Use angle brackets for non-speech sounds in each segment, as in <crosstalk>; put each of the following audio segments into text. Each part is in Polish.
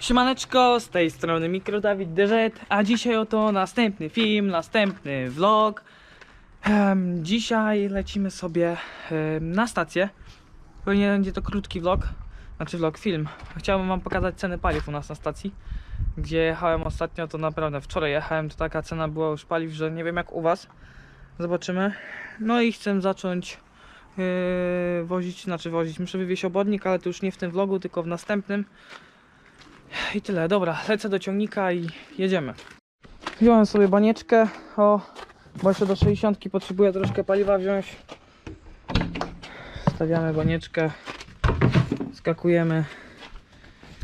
Siemaneczko, z tej strony Mikro Dawid DZ, a dzisiaj oto następny film, następny vlog. Dzisiaj lecimy sobie na stację. Pewnie będzie to krótki vlog, znaczy vlog, film. Chciałbym wam pokazać ceny paliw u nas na stacji. Gdzie jechałem ostatnio, to naprawdę wczoraj jechałem, to taka cena była już paliw, że nie wiem jak u was. Zobaczymy. No i chcę zacząć yy, wozić, znaczy wozić, muszę wywieźć obodnik, ale to już nie w tym vlogu, tylko w następnym. I tyle, dobra, lecę do ciągnika i jedziemy. Wziąłem sobie banieczkę, o, bo jeszcze do 60 potrzebuję troszkę paliwa wziąć. Stawiamy banieczkę, skakujemy,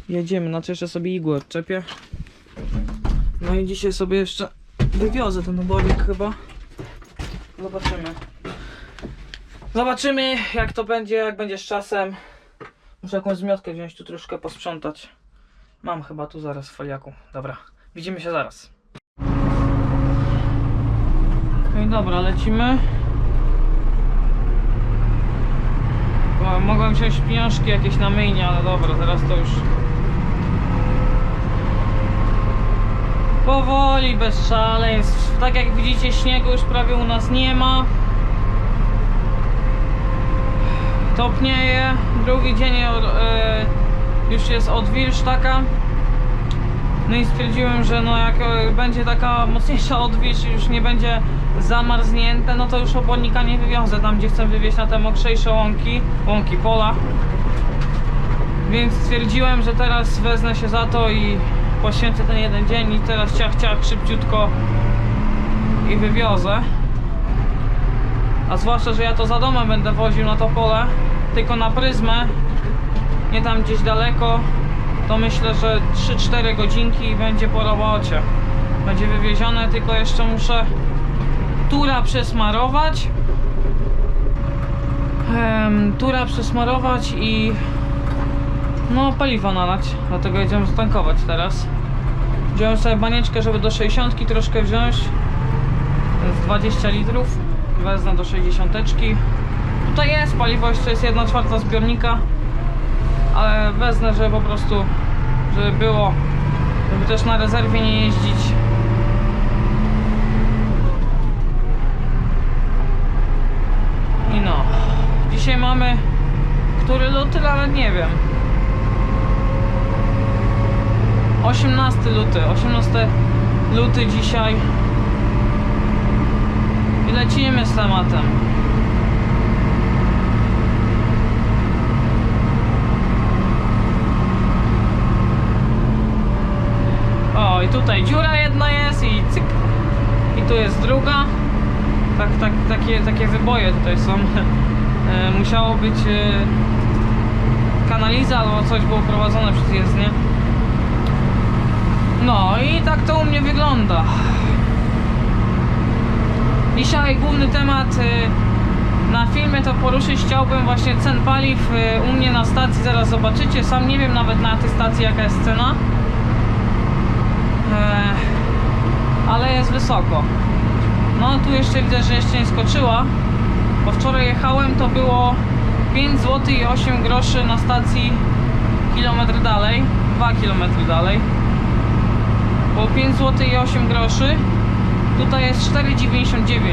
jedziemy, znaczy jeszcze sobie igłę odczepię. No i dzisiaj sobie jeszcze wywiozę ten obornik chyba. Zobaczymy. Zobaczymy jak to będzie, jak będzie z czasem. Muszę jakąś zmiotkę wziąć, tu troszkę posprzątać. Mam chyba tu zaraz w foliaku. Dobra, widzimy się zaraz. No i dobra, lecimy. O, Mogłem wziąć pieniążki jakieś na myjnie, ale dobra, teraz to już... Powoli, bez szaleństw. Tak jak widzicie, śniegu już prawie u nas nie ma. Topnieje. Drugi dzień e, już jest odwilż taka. No i stwierdziłem, że no jak e, będzie taka mocniejsza odwilż już nie będzie zamarznięte, no to już obornika nie wywiozę tam, gdzie chcę wywieźć na te mokrzejsze łąki, łąki pola. Więc stwierdziłem, że teraz wezmę się za to i poświęcę ten jeden dzień i teraz ciach ciach szybciutko i wywiozę. A zwłaszcza, że ja to za domem będę woził na to pole, tylko na pryzmę, nie tam gdzieś daleko, to myślę, że 3-4 godzinki i będzie po robocie. Będzie wywiezione, tylko jeszcze muszę tura przesmarować. Tura przesmarować i no paliwo nalać, dlatego jedziemy zatankować teraz. Wziąłem sobie banieczkę, żeby do 60 troszkę wziąć. Z 20 litrów. Wezmę do 60. Tutaj jest paliwo, jeszcze jest 1 czwarta zbiornika. Ale wezmę, żeby po prostu, żeby było, żeby też na rezerwie nie jeździć. I no. Dzisiaj mamy, który luty, nawet nie wiem. 18 luty, 18 luty dzisiaj i lecimy z tematem. I tutaj dziura jedna jest i cyk. I tu jest druga. Tak, tak, takie, takie wyboje tutaj są. <laughs> E, Musiało być e, kanaliza albo coś było prowadzone przez jezdnię. No i tak to u mnie wygląda. Dzisiaj główny temat y, na filmie to poruszyć chciałbym właśnie cen paliw u mnie na stacji, zaraz zobaczycie. Sam nie wiem nawet na tej stacji jaka jest cena. E, ale jest wysoko. No tu jeszcze widzę, że jeszcze nie skoczyła. Bo wczoraj jechałem to było 5 zł i 8 groszy na stacji kilometr dalej, 2 km dalej. Było 5 zł i 8 groszy. Tutaj jest 4,99.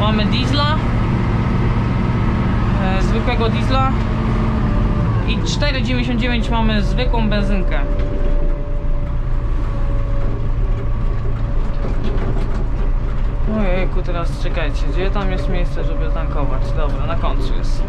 Mamy diesla. E, zwykłego diesla. I 4,99 mamy zwykłą benzynkę. Ojejku, teraz czekajcie, gdzie tam jest miejsce, żeby tankować? Dobra, na końcu jest.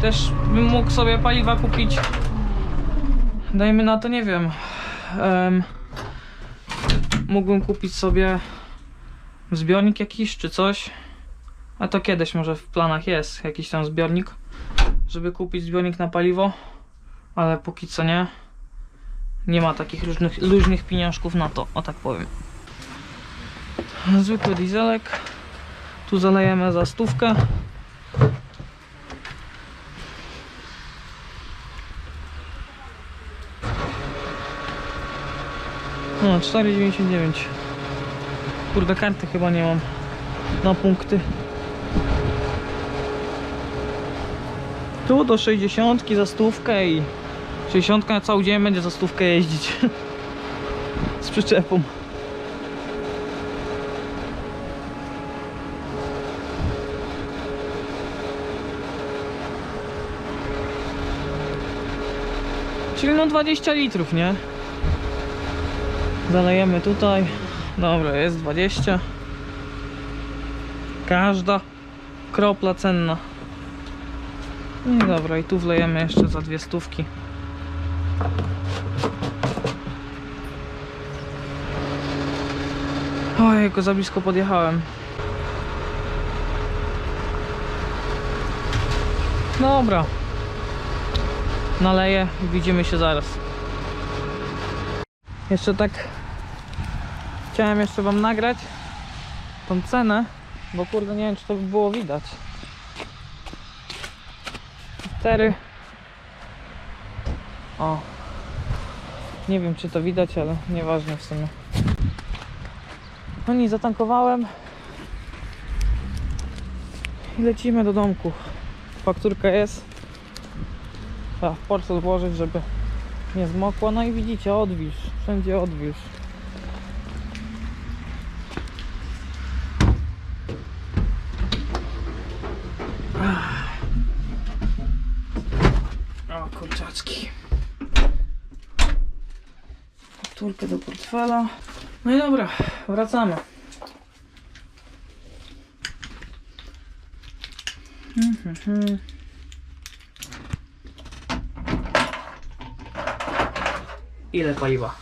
Też bym mógł sobie paliwa kupić. Dajmy na to, nie wiem. em, mógłbym kupić sobie zbiornik jakiś czy coś. A to kiedyś może w planach jest jakiś tam zbiornik, żeby kupić zbiornik na paliwo, ale póki co nie. Nie ma takich różnych, luźnych pieniążków na to, o tak powiem. Zwykły dieselek. Tu zalejemy za stówkę. No, 4,99. Kurde, karty chyba nie mam na punkty. Tu do 60 za stówkę i 60 na cały dzień będzie za stówkę jeździć. <laughs> Z przyczepą. Czyli no 20 litrów, nie? Zalejemy tutaj. Dobra, jest 20. Każda kropla cenna. No i dobra, i tu wlejemy jeszcze za dwie stówki. Ojejku, za blisko podjechałem. Dobra. Naleję i widzimy się zaraz. Jeszcze tak chciałem jeszcze wam nagrać tą cenę, bo kurde nie wiem czy to by było widać. 4 O. Nie wiem czy to widać, ale nieważne w sumie. No nie, zatankowałem. I lecimy do domku. Fakturka jest. Trzeba w portfel włożyć, żeby nie zmokła No i widzicie, odwilż, wszędzie odwilż O, kurczaczki. Turkę do portfela. No i dobra, wracamy. Mhm, mhm. Ile paliwa?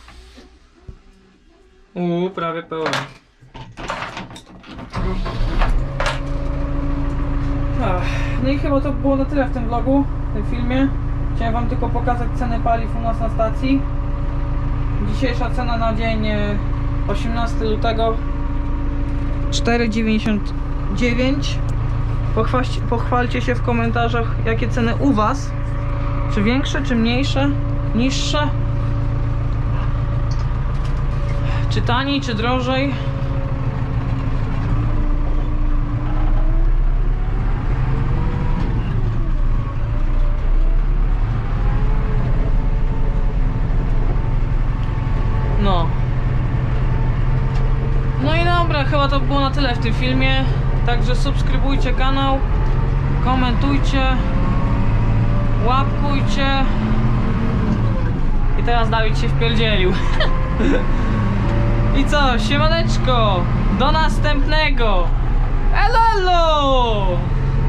Uuu, prawie pełen. No i chyba to było na tyle w tym vlogu, w tym filmie. Chciałem wam tylko pokazać ceny paliw u nas na stacji. Dzisiejsza cena na dzień e, 18 lutego 4,99 Pochwaś- Pochwalcie się w komentarzach jakie ceny u was Czy większe, czy mniejsze, niższe Czy taniej, czy drożej na tyle w tym filmie. Także subskrybujcie kanał, komentujcie, łapkujcie. I teraz Dawid się wpierdzielił. <laughs> I co, siemaneczko, do następnego. Elo, elo!